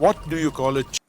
What do you call a